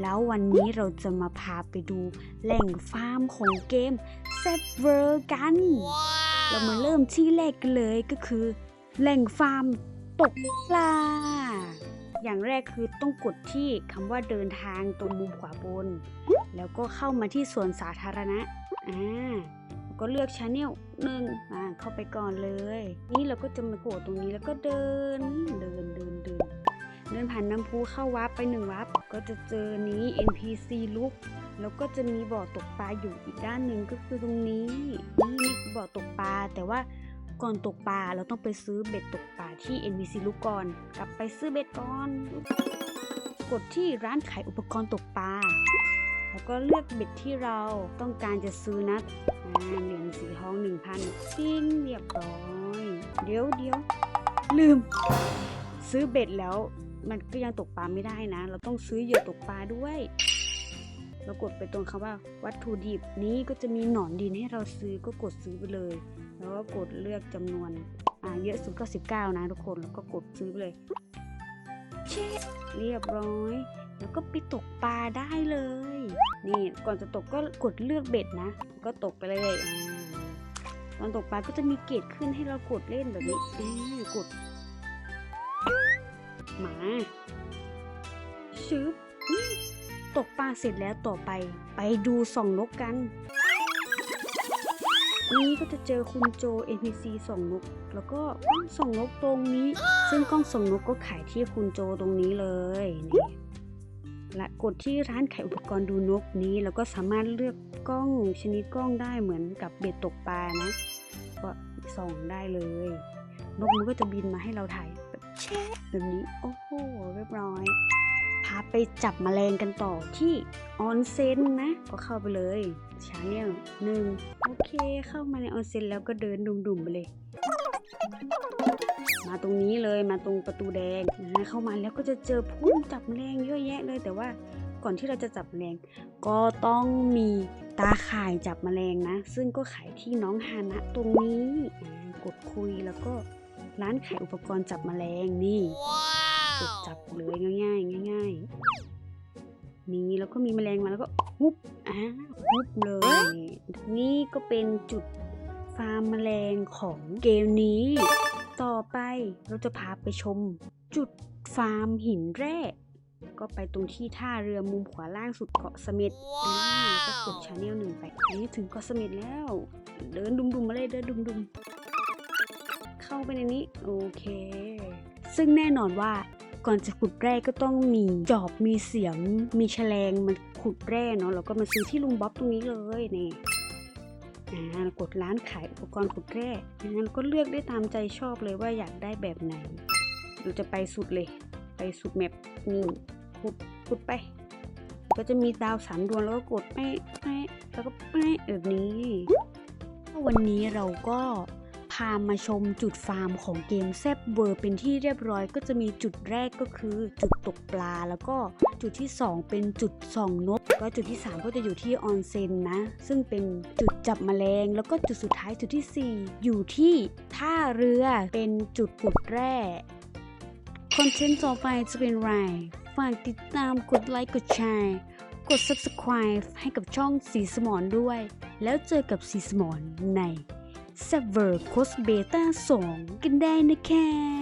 แล้ววันนี้เราจะมาพาไปดูแหล่งฟาร์มของเกมเซฟเวอร์กัน เรามาเริ่มที่แรกกันเลยก็คือ แหล่งฟาร์มตกปลา อย่างแรกคือต้องกดที่คำว่าเดินทางตรงมุมขวาบน แล้วก็เข้ามาที่สวนสาธารณะ อ่าก็เลือกช n แนลหนึ่งอ่าเข้าไปก่อนเลย นี่เราก็จะมากดตรงนี้แล้วก็เดินเดินเดินเดิน เดินผ่านน้ำพุเข้าวับไปหนึ่งวับก็จะเจอนี้ NPC ลุก แล้วก็จะมีบ่อตกปลาอยู่อีกด้านหนึ่งก็คือตรงนี้ นี่นี่คือบ่อตกปลา แต่ว่าก่อนตกปลาเราต้องไปซื้อเบ็ดตกปลาที่ NPC ลุกก่อน กลับไปซื้อเบ็ดก่อน กดที่ร้านขายอุปกรณ์ตกปลา แล้วก็เลือกเบ็ดที่เราต้องการจะซื้อนะเหรียญสีทองหนึ่งพันปิ้งเรียบร้อย เดี๋ยวเดี๋ยวลืม ซื้อเบ็ดแล้ว มันก็ยังตกปลาไม่ได้นะ เราต้องซื้อเหยื่อตกปลาด้วย เรากดไปตรงคำว่า วัตถุดิบนี้ก็จะมีหนอนดินให้เราซื้อก็กดซื้อไปเลย แล้วก็กดเลือกจำนวนอ่าเยอะสุดก็19 นะทุกคนแล้วก็กดซื้อไปเลยเช็เรียบร้อย แล้วก็ไปตกปลาได้เลย นี่ก่อนจะตกก็กดเลือกเบ็ดนะ ก็ตกไปเลยอตอนตกปลาก็จะมีเกรดขึ้นให้เรากดเล่นแบบนี้กด มาชึบตกปลาเสร็จแล้วต่อไป ไปดูส่องนกกัน นี่ก็จะเจอคุณโจ NPC ส่องนก แล้วก็กล้องส่องนกตรงนี้ ซึ่งกล้องส่องนกก็ขายที่คุณโจตรงนี้เลยนี่และกดที่ร้านขายอุปกรณ์ดูนกนี้ แล้วก็สามารถเลือกกล้องชนิดกล้องได้เหมือนกับเบ็ดตกปลานะ ก็ส่องได้เลย นกมันก็จะบินมาให้เราถ่าย แบบแช่แบบนี้ โอ้โห เรียบร้อย พาไปจับแมลงกันต่อที่ออนเซ็นนะ ก็เข้าไปเลยชาแนลหนึ่งโอเคเข้ามาในออนเซ็นแล้วก็เดินดุ่มๆไปเลย มาตรงนี้เลยมาตรงประตูแดงนะเข้ามาแล้วก็จะเจอพุ่มจับแมลงเยอะแยะเลยแต่ว่าก่อนที่เราจะจับแมลง ก็ต้องมีตาข่ายจับแมลงนะ ซึ่งก็ขายที่น้องฮานะตรงนี้กดคุยแล้วก็ ร้านขายอุปกรณ์จับแมลงนี่กดจับเลยง่ายๆง่าย ๆ นี่แล้วก็มีแมลงมาแล้วก็ฮุบอ่าฮุบเลย นี่ก็เป็นจุดฟาร์มแมลงของเกมนี้ ต่อไปเราจะพาไปชม จุดฟาร์มหินแร่ก็ไปตรงที่ท่าเรือมุมขวาล่างสุดเกาะเสม็ดอ่าก็กดชาแนลหนึ่งไปอันนี้ถึงเกาะเสม็ดแล้ว เดินดุมๆมาเลยเดินดุมๆ เข้าไปในนี้ โอเค ซึ่งแน่นอนว่าก่อนจะขุดแร่ก็ต้องมีจอบมีเสียม มีแฉลงมันขุดแร่เนาะแล้วก็มาซื้อที่ลุงบ๊อบตรงนี้เลยนี่อ่ากดร้านขายอุปกรณ์ขุดแร่อ่าแล้วก็เลือกได้ตามใจชอบเลยว่าอยากได้แบบไหนเราจะไปสุดเลย ไปสุดแมปนี่ขุดขุดไป ก็จะมีดาวสามดวงแล้วก็กดแปะแปะแล้วก็แปะแบบนี้วันนี้เราก็ พามาชมจุดฟาร์มของเกมแซบเวอร์เป็นที่เรียบร้อย ก็จะมีจุดแรกก็คือ จุดตกปลา แล้วก็จุดที่ 2 เป็นจุดส่องนก ก็จุดที่ 3 ก็จะอยู่ที่ออนเซ็นนะ ซึ่งเป็นจุดจับแมลง แล้วก็จุดสุดท้ายจุดทีสี่4 อยู่ที่ท่าเรือเป็นจุดขุดแร่คอนเทนต์ต่อไปจะเป็นไรฝากติดตามกดไลค์กดแชร์กด subscribe ให้กับช่องสีสมอนด้วย แล้วเจอกับสีสมอนใน s e v e r c o s Beta 2 กันได้นะคะ